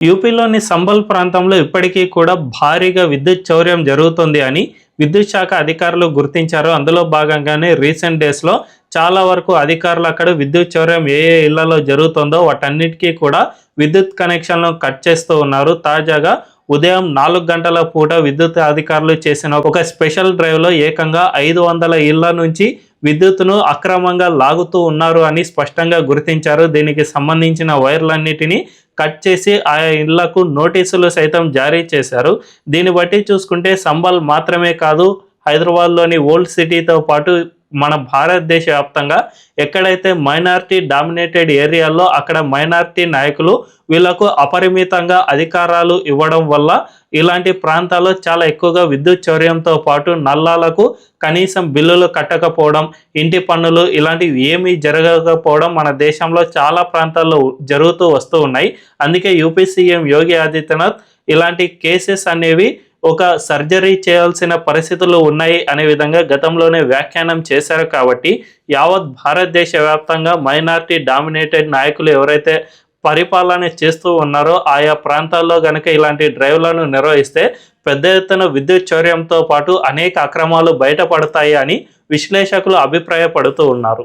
యూపీలోని సంబల్ ప్రాంతంలో ఇప్పటికీ కూడా భారీగా విద్యుత్ చౌర్యం జరుగుతుంది అని విద్యుత్ శాఖ అధికారులు గుర్తించారు. అందులో భాగంగానే రీసెంట్ డేస్లో చాలా వరకు అధికారులు అక్కడ విద్యుత్ చౌర్యం ఏ ఏ ఇళ్ళలో జరుగుతుందో వాటన్నిటికీ కూడా విద్యుత్ కనెక్షన్లను కట్ చేస్తూ ఉన్నారు. తాజాగా ఉదయం నాలుగు గంటల పూట విద్యుత్ అధికారులు చేసిన ఒక స్పెషల్ డ్రైవ్లో ఏకంగా ఐదు వందల ఇళ్ళ నుంచి విద్యుత్తును అక్రమంగా లాగుతూ ఉన్నారు అని స్పష్టంగా గుర్తించారు. దీనికి సంబంధించిన వైర్లన్నిటినీ కట్ చేసి ఆయా ఇళ్ళకు నోటీసులు సైతం జారీ చేశారు. దీన్ని బట్టి చూసుకుంటే సంబల్ మాత్రమే కాదు హైదరాబాద్లోని ఓల్డ్ సిటీతో పాటు మన భారతదేశ వ్యాప్తంగా ఎక్కడైతే మైనారిటీ డామినేటెడ్ ఏరియాల్లో అక్కడ మైనారిటీ నాయకులు వీళ్ళకు అపరిమితంగా అధికారాలు ఇవ్వడం వల్ల ఇలాంటి ప్రాంతాల్లో చాలా ఎక్కువగా విద్యుత్ చౌర్యంతో పాటు నల్లాలకు కనీసం బిల్లులు కట్టకపోవడం ఇంటి పన్నులు ఇలాంటివి ఏమీ జరగకపోవడం మన దేశంలో చాలా ప్రాంతాల్లో జరుగుతూ వస్తూ ఉన్నాయి. అందుకే యూపీ సీఎం యోగి ఆదిత్యనాథ్ ఇలాంటి కేసెస్ అనేవి ఒక సర్జరీ చేయాల్సిన పరిస్థితులు ఉన్నాయి అనే విధంగా గతంలోనే వ్యాఖ్యానం చేశారు కాబట్టి యావత్ భారతదేశ వ్యాప్తంగా మైనార్టీ డామినేటెడ్ నాయకులు ఎవరైతే పరిపాలన చేస్తూ ఉన్నారో ఆయా ప్రాంతాల్లో గనక ఇలాంటి డ్రైవ్లను నిర్వహిస్తే పెద్ద ఎత్తున విద్యుత్ చౌర్యంతో పాటు అనేక అక్రమాలు బయటపడతాయి అని విశ్లేషకులు అభిప్రాయపడుతూ ఉన్నారు.